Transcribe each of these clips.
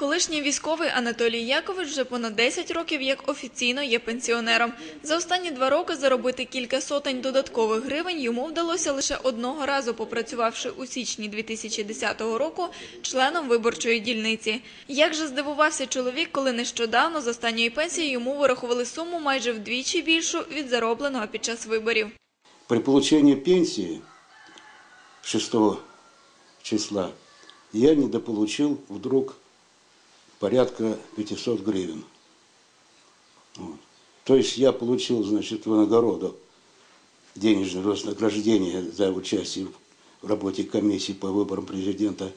Колишній військовий Анатолій Якович вже понад 10 років як офіційно є пенсіонером. За останні два роки заробити кілька сотень додаткових гривень йому вдалося лише одного разу, попрацювавши у січні 2010 року членом виборчої дільниці. Як же здивувався чоловік, коли нещодавно з останньої пенсії йому вирахували суму майже вдвічі більшу від заробленого під час виборів. При получении пенсии 6 числа я недополучил вдруг порядка 500 гривен. Вот. То есть я получил, значит, в нагороду денежное вознаграждение за участие в работе комиссии по выборам президента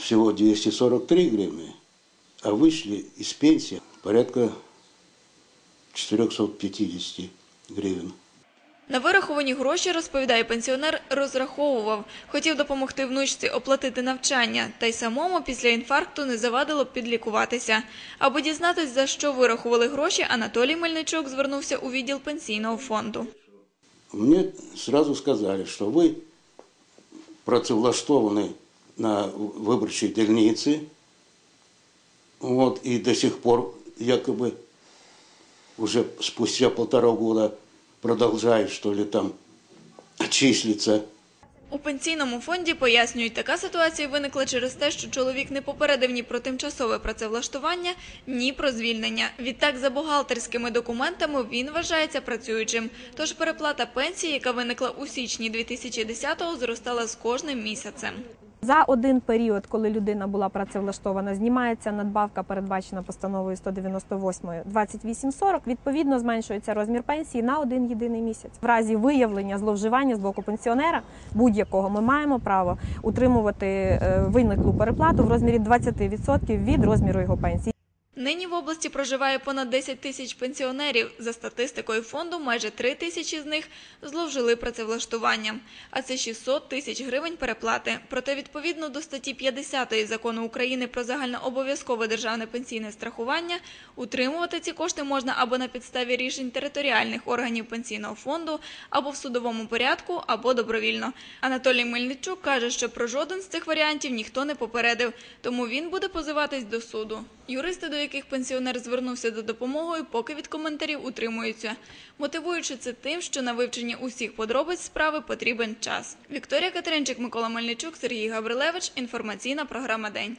всего 243 гривны, а вышли из пенсии порядка 450 гривен. На вираховані гроші, розповідає пенсіонер, розраховував. Хотів допомогти внучці оплатити навчання, та й самому після інфаркту не завадило б підлікуватися. Аби дізнатись, за що вирахували гроші, Анатолій Мельничук звернувся у відділ пенсійного фонду. Мне сразу сказали, что вы працевлаштованы на выборчей дільниці, вот, и до сих пор якобы уже спустя полтора года продолжает, что ли, там числиться. У пенсійному фонді пояснюють, така ситуація виникла через те, що чоловік не попередив ні про тимчасове працевлаштування, ні про звільнення. Відтак, за бухгалтерськими документами він вважається працюючим. Тож переплата пенсії, яка виникла у січні 2010-го, зростала з кожним місяцем. За один період, коли людина була працевлаштована, знімається надбавка, передбачена постановою 198 2840, відповідно зменшується розмір пенсії на один єдиний місяць. В разі виявлення зловживання з боку пенсіонера будь-якого ми маємо право утримувати е, виниклу переплату в розмірі 20% від розміру його пенсії. Нині в області проживає понад 10 тисяч пенсіонерів. За статистикою фонду, майже 3 тисячі з них зловжили працевлаштуванням. А це 600 тисяч гривень переплати. Проте, відповідно до статті 50 Закону України про загальнообов'язкове державне пенсійне страхування, утримувати ці кошти можна або на підставі рішень територіальних органів пенсійного фонду, або в судовому порядку, або добровільно. Анатолій Мельничук каже, що про жоден з цих варіантів ніхто не попередив, тому він буде позиватись до суду. Юристи, до яких пенсіонер звернувся за допомогою, поки від коментарів утримуються, мотивуючи це тим, що на вивчення усіх подробиць справи потрібен час. Вікторія Катеринчик, Микола Мельничук, Сергій Гаврилевич. Інформаційна програма День.